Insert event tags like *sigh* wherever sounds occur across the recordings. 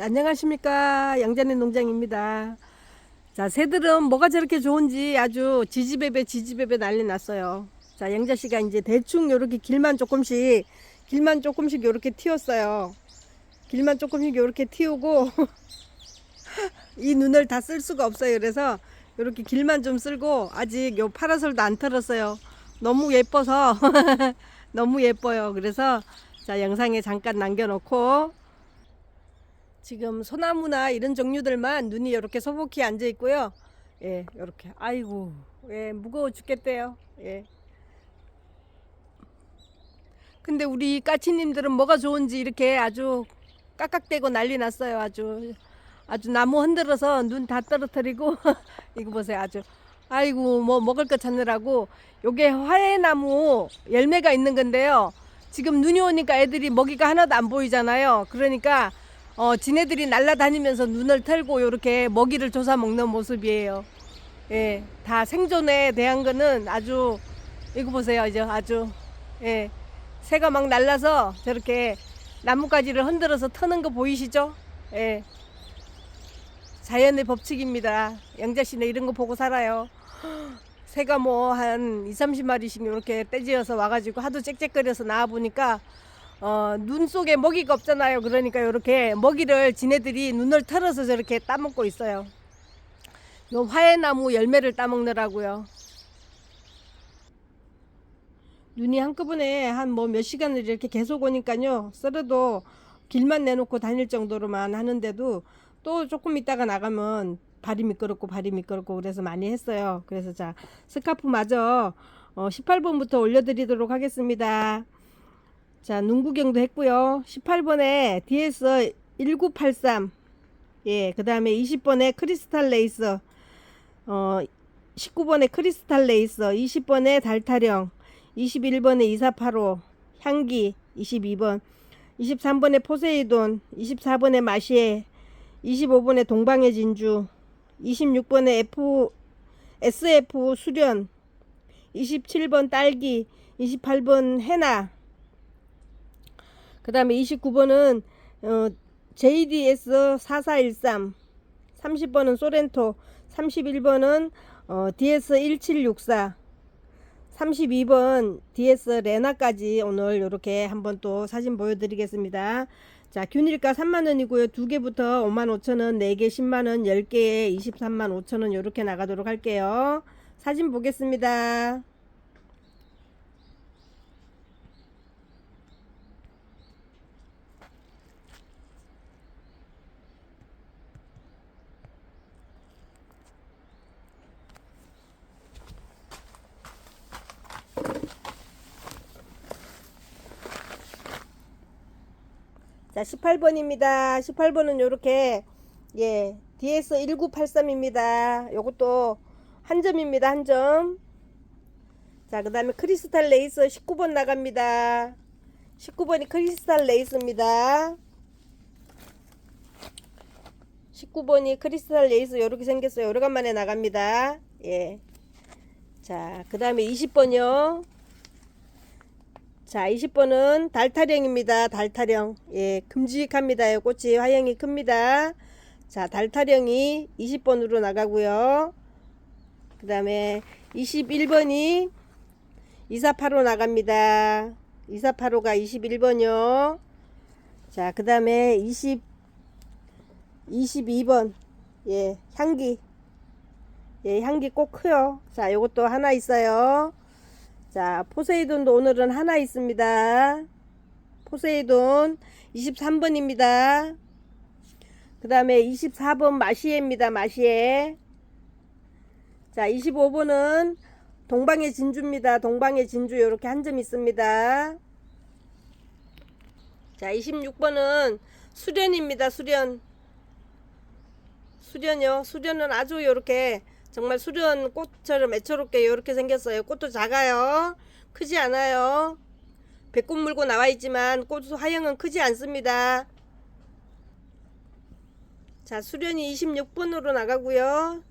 자, 안녕하십니까 양자네 농장입니다. 자 새들은 뭐가 저렇게 좋은지 아주 지지배배 지지배배 난리 났어요. 자 양자 씨가 이제 대충 요렇게 길만 조금씩 길만 조금씩 요렇게 틔웠어요. 길만 조금씩 요렇게 틔우고 *laughs* 이 눈을 다 쓸 수가 없어요. 그래서 요렇게 길만 좀 쓸고 아직 요 파라솔도 안 털었어요. 너무 예뻐서 *laughs* 너무 예뻐요. 그래서 자 영상에 잠깐 남겨놓고 지금 소나무나 이런 종류들만 눈이 이렇게 소복히 앉아 있고요. 예, 이렇게 아이고, 예, 무거워 죽겠대요. 예. 근데 우리 까치님들은 뭐가 좋은지 이렇게 아주 깍깍대고 난리 났어요. 아주 아주 나무 흔들어서 눈 다 떨어뜨리고 *laughs* 이거 보세요. 아주 아이고 뭐 먹을 거 찾느라고 요게 화해나무 열매가 있는 건데요. 지금 눈이 오니까 애들이 먹이가 하나도 안 보이잖아요. 그러니까 어, 지네들이 날아다니면서 눈을 털고 이렇게 먹이를 조사 먹는 모습이에요. 예, 다 생존에 대한 거는 아주 이거 보세요, 이제 아주 예, 새가 막 날라서 저렇게 나뭇가지를 흔들어서 터는 거 보이시죠? 예, 자연의 법칙입니다. 양자씨네 이런 거 보고 살아요. *gasps* 새가 뭐 한 2, 30마리씩 이렇게 떼지어서 와가지고 하도 짹짹거려서 나와 보니까 어, 눈 속에 먹이가 없잖아요. 그러니까 이렇게 먹이를 지네들이 눈을 털어서 저렇게 따먹고 있어요. 요 화해나무 열매를 따먹느라고요. 눈이 한꺼번에 한 뭐 몇 시간을 이렇게 계속 오니까요. 썰어도 길만 내놓고 다닐 정도로만 하는데도 또 조금 있다가 나가면 발이 미끄럽고 발이 미끄럽고 그래서 많이 했어요. 그래서 자 스카프 마저 어, 18번부터 올려드리도록 하겠습니다. 자, 눈 구경도 했고요. 18번에 DS 1983. 예, 그 다음에 20번에 크리스탈 레이서. 어, 19번에 크리스탈 레이서. 20번에 달타령. 21번에 2485. 향기. 22번. 23번에 포세이돈. 24번에 마시에. 25번에 동방의 진주. 26번에 F, SF 수련. 27번 딸기. 28번 해나. 그 다음에 29번은 어, JDS 4413 30번은 소렌토 31번은 어, DS 1764 32번 DS 레나까지 오늘 이렇게 한번 또 사진 보여드리겠습니다. 자 균일가 3만원이고요. 두 개부터 5만 5천원, 4개 10만원, 10개에 23만 5천원 이렇게 나가도록 할게요. 사진 보겠습니다. 자, 18번입니다. 18번은 요렇게 예, DS 1983입니다. 요것도 한 점입니다. 한 점. 자, 그다음에 크리스탈 레이스 19번 나갑니다. 19번이 크리스탈 레이스입니다. 19번이 크리스탈 레이스 요렇게 생겼어요. 오래간만에 나갑니다. 예. 자, 그다음에 20번이요. 자, 20번은 달타령입니다. 달타령. 예, 큼직합니다. 꽃이 화형이 큽니다. 자, 달타령이 20번으로 나가고요. 그 다음에 21번이 2485 나갑니다. 2485가 21번이요. 자, 그 다음에 20, 22번. 예, 향기. 예, 향기 꼭 커요. 자, 요것도 하나 있어요. 자, 포세이돈도 오늘은 하나 있습니다. 포세이돈 23번입니다. 그 다음에 24번 마시에입니다. 마시에. 자, 25번은 동방의 진주입니다. 동방의 진주 이렇게 한 점 있습니다. 자, 26번은 수련입니다. 수련. 수련요. 수련은 아주 이렇게 정말 수련 꽃처럼 애처롭게 이렇게 생겼어요. 꽃도 작아요. 크지 않아요. 배꼽 물고 나와 있지만 꽃 화형은 크지 않습니다. 자, 수련이 26번으로 나가고요.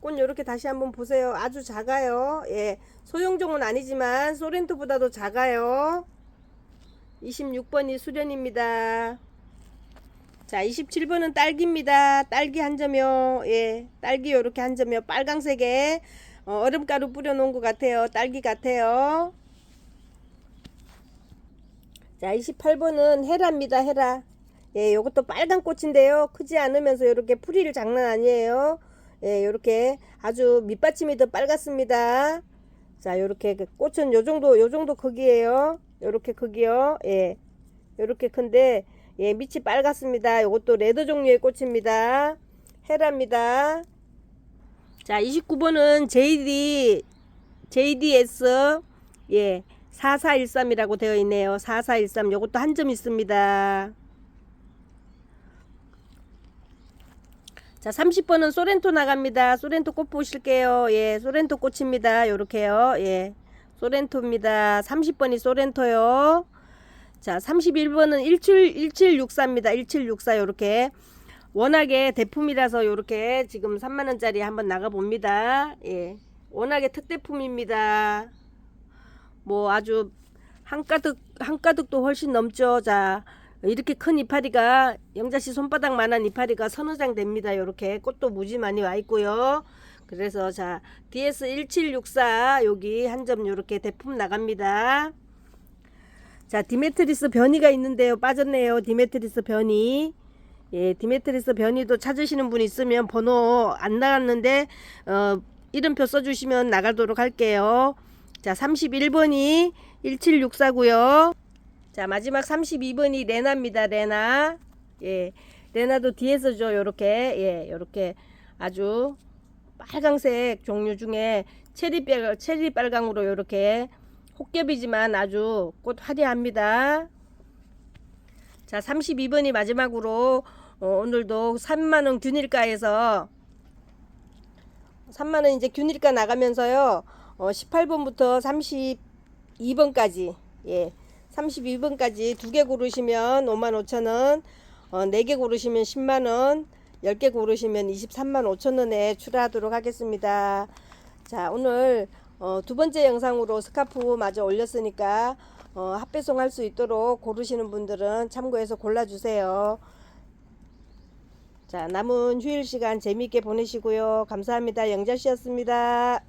꽃 이렇게 다시 한번 보세요. 아주 작아요. 예. 소형종은 아니지만 소렌토보다도 작아요. 26번이 수련입니다. 자, 27번은 딸기입니다. 딸기 한 점요. 예, 딸기 요렇게 한 점요. 빨강색에 어, 얼음가루 뿌려놓은 것 같아요. 딸기 같아요. 자, 28번은 헤라입니다. 헤라. 예, 요것도 빨간 꽃인데요. 크지 않으면서 이렇게 풀이를 장난 아니에요. 예, 요렇게 아주 밑받침이 더 빨갛습니다. 자, 요렇게 그 꽃은 요 정도, 요 정도 크기예요. 요렇게 크기요. 예. 요렇게 큰데, 예, 밑이 빨갛습니다. 요것도 레드 종류의 꽃입니다. 헤라입니다. 자, 29번은 JD, JDS, 예, 4413이라고 되어 있네요. 4413. 요것도 한 점 있습니다. 자, 30번은 소렌토 나갑니다. 소렌토 꽃 보실게요. 예, 소렌토 꽃입니다. 요렇게요. 예, 소렌토입니다. 30번이 소렌토요. 자, 31번은 17, 1764입니다. 1764 요렇게. 워낙에 대품이라서 요렇게 지금 3만원짜리 한번 나가봅니다. 예, 워낙에 특대품입니다. 뭐 아주 한가득, 한가득도 훨씬 넘죠. 자, 이렇게 큰 이파리가 영자씨 손바닥만한 이파리가 서너 장 됩니다. 이렇게 꽃도 무지 많이 와 있고요. 그래서 자 DS 1764 여기 한점 이렇게 대품 나갑니다. 자 디메트리스 변이가 있는데요. 빠졌네요. 디메트리스 변이. 예, 디메트리스 변이도 찾으시는 분 있으면 번호 안 나갔는데 어, 이름표 써주시면 나가도록 할게요. 자 31번이 1764고요. 자 마지막 32번이 레나입니다 레나 예 레나도 뒤에서 죠 요렇게 예 요렇게 아주 빨강색 종류 중에 체리빨 체리 빨강으로 요렇게 혹겹이지만 아주 꽃 화려합니다 자 32번이 마지막으로 어, 오늘도 3만원 균일가에서 3만원 이제 균일가 나가면서요 어, 18번부터 32번까지 예 32번까지 두 개 고르시면 55,000원, 어, 4개 고르시면 10만원, 10개 고르시면 23만 5천원에 출하하도록 하겠습니다. 자, 오늘 어, 두 번째 영상으로 스카프 마저 올렸으니까 어, 합배송 할 수 있도록 고르시는 분들은 참고해서 골라주세요. 자, 남은 휴일 시간 재미있게 보내시고요. 감사합니다. 영자씨였습니다.